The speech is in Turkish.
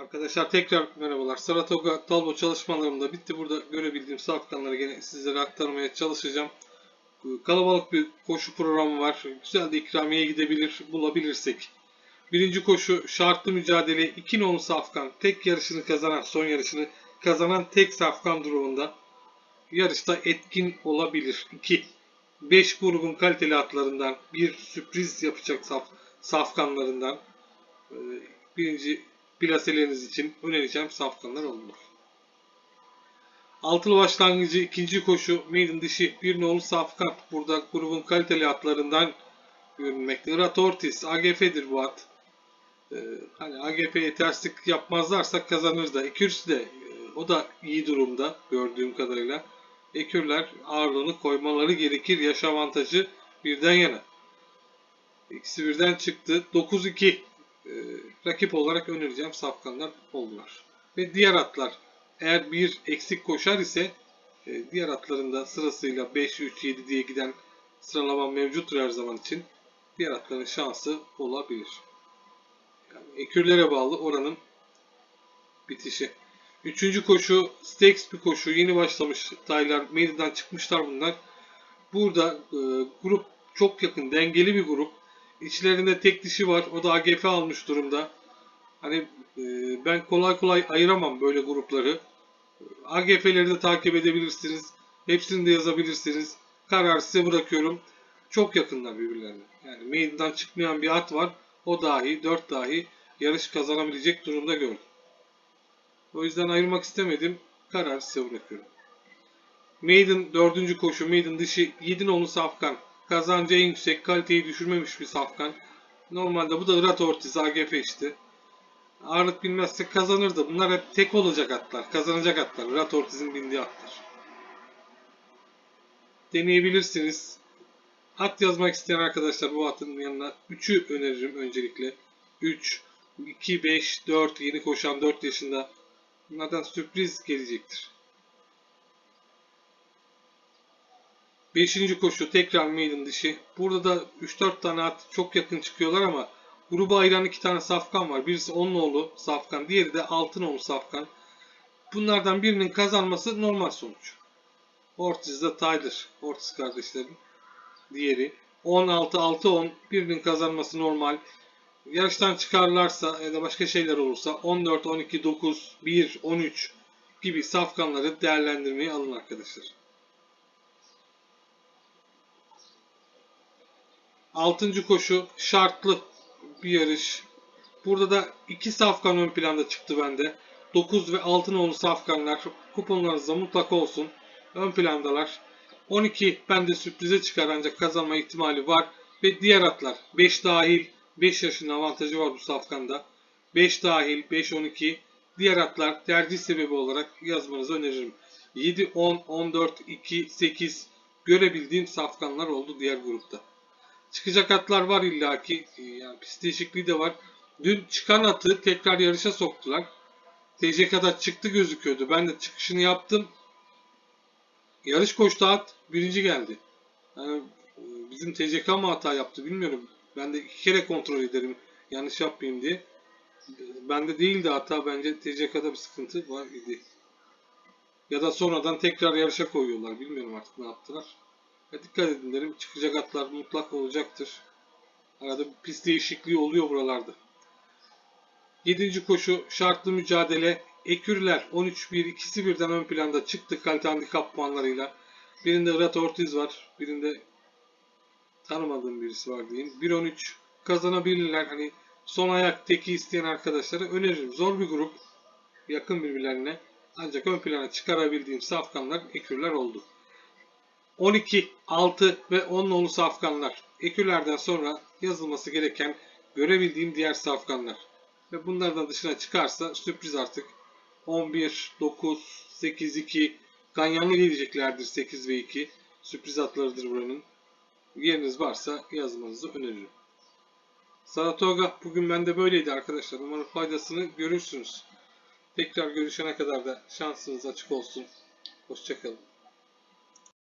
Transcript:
Arkadaşlar tekrar merhabalar. Saratoga Talbo çalışmalarım da bitti. Burada görebildiğim safkanları gene sizlere aktarmaya çalışacağım. Kalabalık bir koşu programı var. Güzel de ikramiye gidebilir bulabilirsek. Birinci koşu şartlı mücadele 2 nolu safkan. Tek yarışını kazanan, son yarışını kazanan tek safkan durumunda yarışta etkin olabilir. 2. 5 grubun kaliteli atlarından bir sürpriz yapacak saf, safkanlarından e, birinci plaseleriniz için önereceğim safkanlar olmalı. Altılı başlangıcı ikinci koşu maiden dişi bir nolu safkan. Burada grubun kaliteli atlarından görünmekte. Irat Ortiz AGF'dir bu at. Ee, hani AGF'ye terslik yapmazlarsa kazanır da. Ekürs de e, o da iyi durumda gördüğüm kadarıyla. Ekürler ağırlığını koymaları gerekir. Yaş avantajı birden yana. İkisi birden çıktı. 9-2 e, rakip olarak önereceğim safkanlar oldular. Ve diğer atlar eğer bir eksik koşar ise e, diğer atların da sırasıyla 5-3-7 diye giden sıralama mevcuttur her zaman için. Diğer atların şansı olabilir. Yani ekürlere bağlı oranın bitişi. Üçüncü koşu Stakes bir koşu. Yeni başlamış Taylar. Maiden'dan çıkmışlar bunlar. Burada e, grup çok yakın. Dengeli bir grup. İçlerinde tek dişi var. O da AGF almış durumda. Hani e, ben kolay kolay ayıramam böyle grupları. AGF'leri de takip edebilirsiniz. Hepsini de yazabilirsiniz. Karar size bırakıyorum. Çok yakınlar birbirlerine. Yani meydandan çıkmayan bir at var. O dahi, 4 dahi yarış kazanabilecek durumda gördüm. O yüzden ayırmak istemedim. Karar size bırakıyorum. Maiden 4. koşu. Maiden dışı 7 nolu safkan. Kazancı en yüksek. Kaliteyi düşürmemiş bir safkan. Normalde bu da Irat Ortiz AGF işte. Ağırlık bilmezse kazanır da bunlar hep tek olacak atlar. Kazanacak atlar. Irat Ortiz'in bindiği atlar. Deneyebilirsiniz. At yazmak isteyen arkadaşlar bu atın yanına 3'ü öneririm öncelikle. 3, 2, 5, 4 yeni koşan 4 yaşında bunlardan sürpriz gelecektir. 5. koşu tekrar maiden dişi. Burada da 3-4 tane at çok yakın çıkıyorlar ama gruba ayıran 2 tane safkan var. Birisi 10 nolu safkan, diğeri de 6 nolu safkan. Bunlardan birinin kazanması normal sonuç. Ortiz de Tyler. Ortiz kardeşlerin. Diğeri. 16-6-10 birinin kazanması normal. Yarıştan çıkarlarsa ya da başka şeyler olursa 14, 12, 9, 1, 13 gibi safkanları değerlendirmeye alın arkadaşlar. Altıncı koşu şartlı bir yarış. Burada da iki safkan ön planda çıktı bende. 9 ve 6 nolu safkanlar kuponlarınızda mutlaka olsun. Ön plandalar. 12 bende sürprize çıkar ancak kazanma ihtimali var. Ve diğer atlar 5 dahil 5 yaşın avantajı var bu safkanda. 5 dahil 5-12 diğer atlar tercih sebebi olarak yazmanızı öneririm. 7, 10, 14, 2, 8 görebildiğim safkanlar oldu diğer grupta. Çıkacak atlar var illaki. Yani pist değişikliği de var. Dün çıkan atı tekrar yarışa soktular. TCK'da çıktı gözüküyordu. Ben de çıkışını yaptım. Yarış koştu at. Birinci geldi. Yani bizim TCK mı hata yaptı bilmiyorum. Ben de iki kere kontrol ederim. Yanlış yapmayayım diye. Bende değildi hata. Bence TCK'da bir sıkıntı var idi. Ya da sonradan tekrar yarışa koyuyorlar. Bilmiyorum artık ne yaptılar. Ya dikkat edin derim. Çıkacak atlar mutlak olacaktır. Arada bir pist değişikliği oluyor buralarda. 7. koşu şartlı mücadele. Ekürler 13-1 ikisi birden ön planda çıktı kalite handikap puanlarıyla. Birinde Irat Ortiz var. Birinde tanımadığım birisi var diyeyim. 1-13 kazanabilirler. Hani son ayak teki isteyen arkadaşlara öneririm. Zor bir grup. Yakın birbirlerine. Ancak ön plana çıkarabildiğim safkanlar ekürler oldu. 12, 6 ve 10 nolu safkanlar. Ekürlerden sonra yazılması gereken görebildiğim diğer safkanlar. Ve bunlardan dışına çıkarsa sürpriz artık. 11, 9, 8, 2 ganyanlı geleceklerdir 8 ve 2. Sürpriz atlarıdır buranın. Yeriniz varsa yazmanızı öneririm. Saratoga bugün bende böyleydi arkadaşlar. Umarım faydasını görürsünüz. Tekrar görüşene kadar da şansınız açık olsun. Hoşçakalın.